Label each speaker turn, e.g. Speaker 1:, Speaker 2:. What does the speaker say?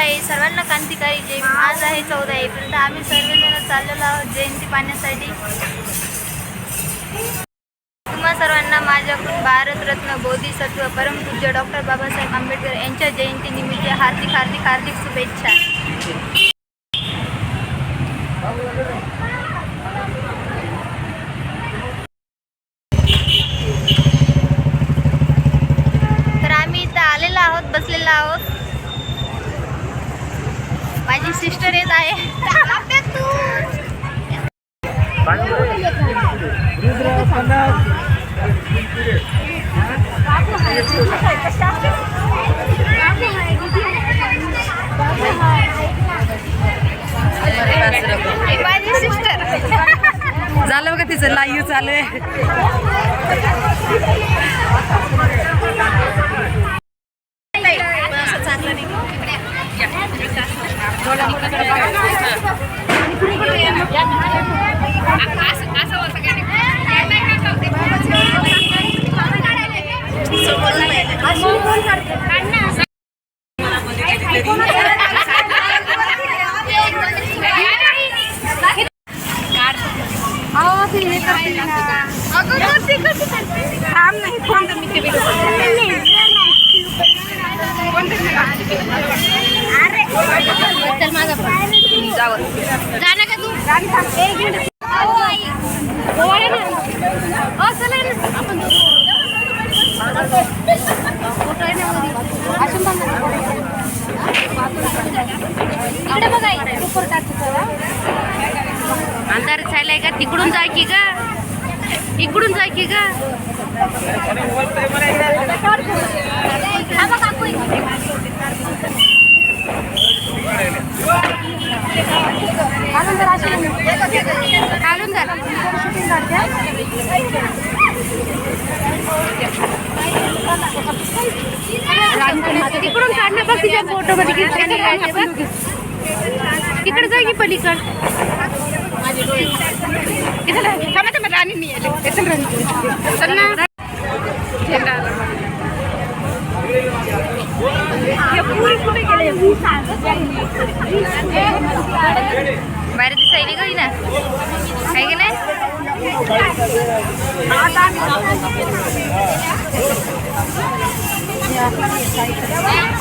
Speaker 1: सर्वांना क्रांतिकारी जय आज आहे चौदा एप्रिल तर आम्ही सर्वजण चाललेलो आहोत जयंती पाहण्यासाठी तुम्हा सर्वांना माझ्याकडून भारतरत्न बोधिसत्व परमपूज्य डॉक्टर बाबासाहेब आंबेडकर यांच्या जयंतीनिमित्त हार्दिक हार्दिक हार्दिक शुभेच्छा. तर आम्ही इथं आलेलो आहोत बसलेलो आहोत. माझी सिस्टर येत आहे. ही माझी सिस्टर
Speaker 2: झालं बघा तिचं लाईव्ह चालू आहे.
Speaker 1: जाणार का तू एक मिनिट अहो, आई. ओवाळा ना.
Speaker 2: अंधार छायलाय का तिकडून जाय की का इकडून जाय की का तिकडून काढणं बघ तिच्या फोटो मध्ये किती छान काढते बघ. तिकडे जाय की पलीकड. राणी मी आले. चल ना. बाहेर दिसायली काही ना काही की नाही